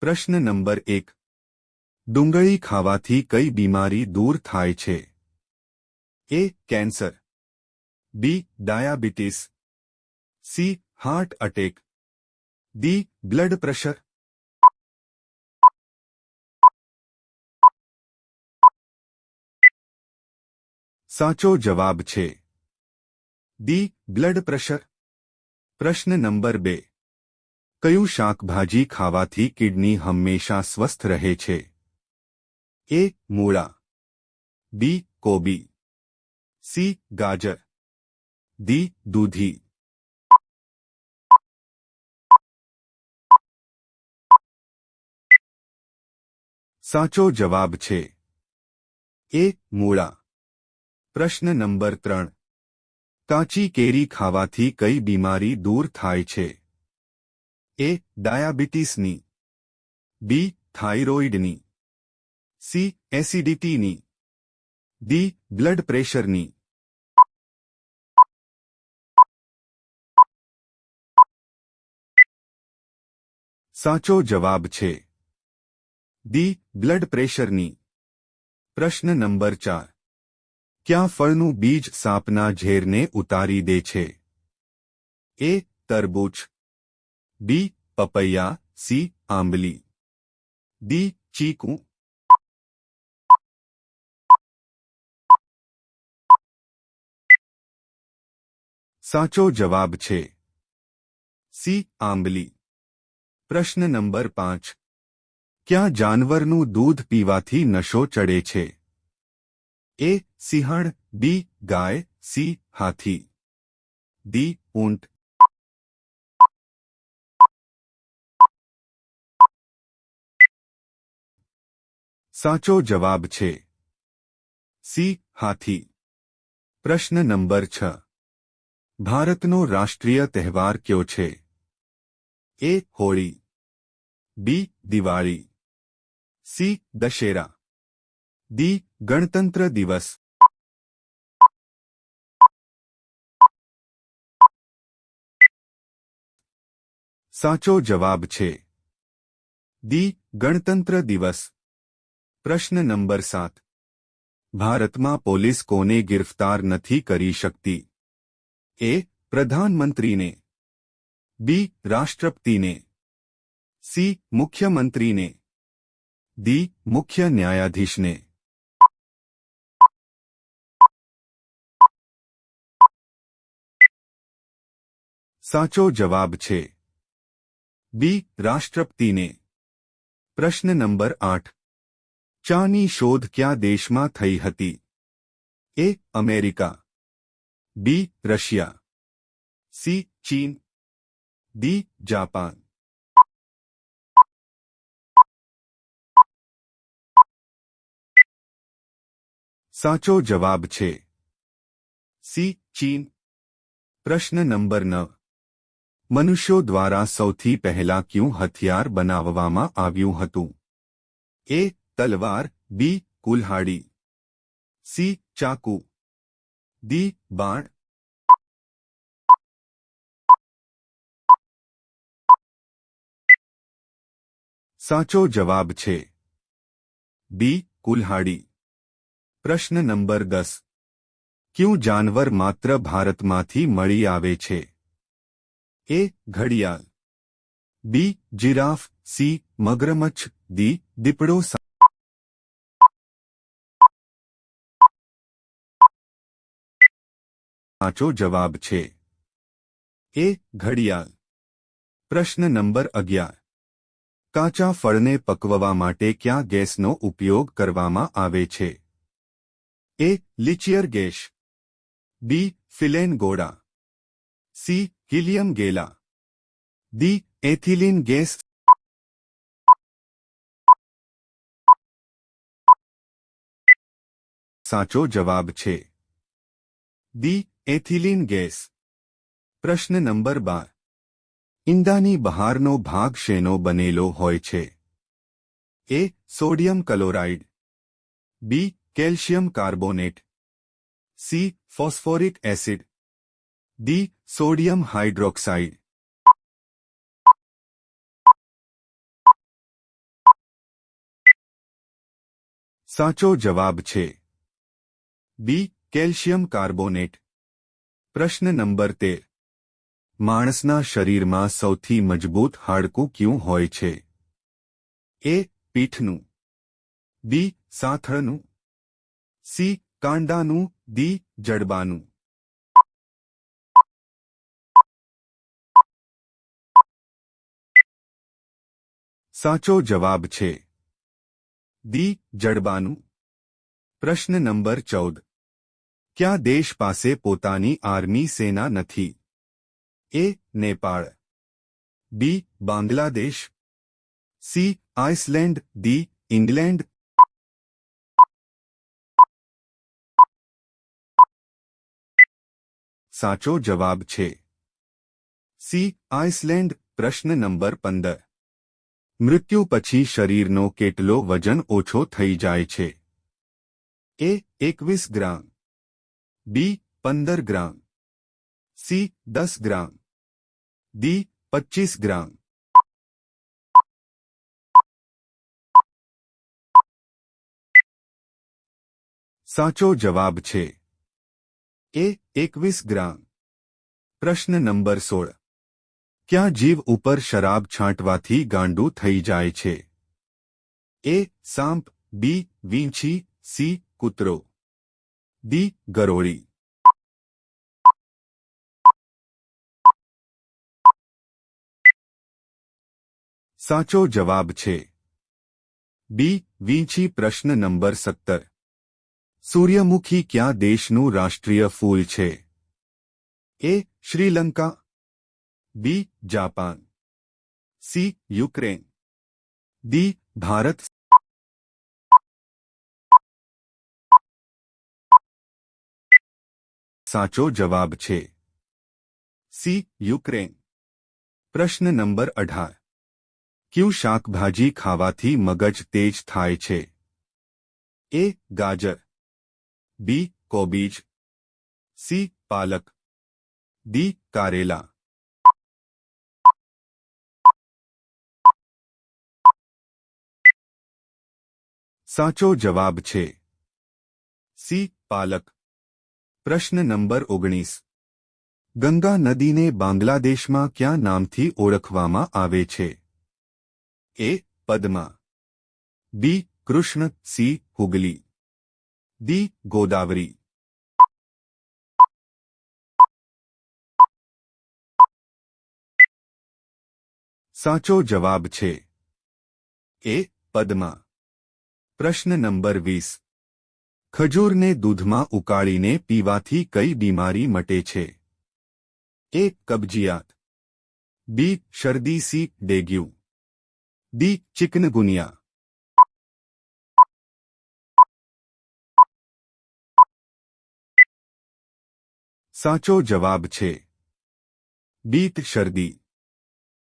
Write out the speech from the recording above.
પ્રશ્ન નંબર એક. ડુંગળી ખાવાથી કઈ બીમારી દૂર થાય છે? A, cancer. B, diabetes. C, heart attack D, blood pressure. સાચો જવાબ છે. D, blood pressure. પ્રશ્ન નંબર બે. કયું શાકભાજી ખાવાથી કિડની હંમેશા સ્વસ્થ રહે છે? એ, મૂળા. બી, કોબી. સી, ગાજર. દી દૂધી. સાચો જવાબ છે. એ, મૂળા. પ્રશ્ન નંબર ત્રણ. કાચી કેરી ખાવાથી કઈ બીમારી દૂર થાય છે? એ ડાયાબિટીસની બી થાઇરોઇડની સી એસિડિટીની ડી બ્લડ પ્રેશરની સાચો જવાબ છે ડી બ્લડ પ્રેશરની પ્રશ્ન નંબર ચાર ક્યાં ફળનું બીજ સાપના ઝેરને ઉતારી દે છે એ તરબૂચ બી પપૈયા સી આંબલી ડી ચીકુ સાચો જવાબ છે સી આંબલી પ્રશ્ન નંબર પાંચ ક્યાં જાનવરનું દૂધ પીવાથી નશો ચડે છે એ સિંહણ બી ગાય સી હાથી ડી ઊંટ સાચો જવાબ છે. સી, હાથી. પ્રશ્ન નંબર છ. ભારતનો રાષ્ટ્રીય તહેવાર કયો છે? A, Holi. B, Diwali. C, Dussehra. D, ગણતંત્ર દિવસ. સાચો જવાબ છે. દી ગણતંત્ર દિવસ. પ્રશ્ન નંબર સાત ભારતમાં પોલીસ કોને ગિરફ્તાર નથી કરી શકતી એ પ્રધાનમંત્રીને બી રાષ્ટ્રપતિને સી મુખ્યમંત્રીને ડી મુખ્ય ન્યાયાધીશને સાચો જવાબ છે બી રાષ્ટ્રપતિને પ્રશ્ન નંબર આઠ ચાની શોધ ક્યાં દેશમાં થઈ હતી? A, America. B, Russia. C, ચીન. D, Japan. સાચો જવાબ છે. સી, ચીન. પ્રશ્ન નંબર નવ. મનુષ્યો દ્વારા સૌથી પહેલા ક્યું હથિયાર બનાવવામાં આવ્યું હતું? એ તલવાર બી કુલ્હાડી સી ચાકુ ડી બાણ સાચો જવાબ છે બી કુલ્હાડી પ્રશ્ન નંબર દસ ક્યું જાનવર માત્ર ભારતમાંથી મળી આવે છે એ ઘડિયાળ બી જીરાફ સી મગરમચ્છ દી દીપડો સાચો જવાબ છે એ ઘડિયાળ પ્રશ્ન નંબર અગિયાર કાચા ફળને પકવવા માટે ક્યાં ગેસનો ઉપયોગ કરવામાં આવે છે એ લિચિયર ગેસ બી ફિલેન ગોળા સી હિલિયમ ગેલા ડી એથિલિન ગેસ સાચો જવાબ છે ડી એથિલિન ગેસ. પ્રશ્ન નંબર બાર. ઈંડાની બહારનો ભાગ શેનો બનેલો હોય છે? A, sodium chloride. B, calcium carbonate. C, phosphoric acid. D, sodium hydroxide. સાચો જવાબ છે. B, calcium carbonate. પ્રશ્ન નંબર તેર. માણસના શરીરમાં સૌથી મજબૂત હાડકું ક્યું હોય છે? એ, પીઠનું. બી, સાથળનું. સી, કાંડાનું. દી જડબાનું. સાચો જવાબ છે. દી જડબાનું. પ્રશ્ન નંબર ચૌદ. ક્યાં દેશ પાસે પોતાની આર્મી સેના નથી? A, Nepal. B, Bangladesh. C, Iceland. D, England. સાચો જવાબ છે. C, Iceland. પ્રશ્ન નંબર પંદર. મૃત્યુ પછી શરીરનો કેટલો વજન ઓછો થઈ જાય છે? એ, એકવીસ ગ્રામ. બી પંદર ગ્રામ. સી દસ ગ્રામ. ડી પચીસ ગ્રામ. સાચો જવાબ છે. એ એકવીસ ગ્રામ. પ્રશ્ન નંબર સોળ. ક્યાં જીવ ઉપર શરાબ છાંટવાથી ગાંડું થઈ જાય છે? એ સાંપ. બી વીંછી. સી કૂતરો. દી ગરોળી સાચો જવાબ છે બી વીંછી પ્રશ્ન નંબર સત્તર સૂર્યમુખી ક્યાં દેશનું રાષ્ટ્રીય ફૂલ છે A Sri Lanka B Japan C Ukraine D Bharat સાચો જવાબ છે સી યુક્રેન પ્રશ્ન નંબર અઢાર ક્યુ શાકભાજી ખાવાથી મગજ તેજ થાય છે એ ગાજર બી કોબીજ સી પાલક ડી કારેલા સાચો જવાબ છે સી પાલક પ્રશ્ન નંબર ઓગણીસ. ગંગા નદીને બાંગ્લાદેશમાં ક્યાં નામથી ઓળખવામાં આવે છે? A, Padma. B, Krishna. C, Hooghly. D Godavari. સાચો જવાબ છે એ, પદ્મા. પ્રશ્ન નંબર વીસ. ખજૂરને દૂધમાં ઉકાળીને પીવાથી કઈ બીમારી મટે છે? એ, કબજિયાત. બી, શરદી સી, ડેગ્યુ. D, chikungunya. સાચો જવાબ છે. બીત શરદી.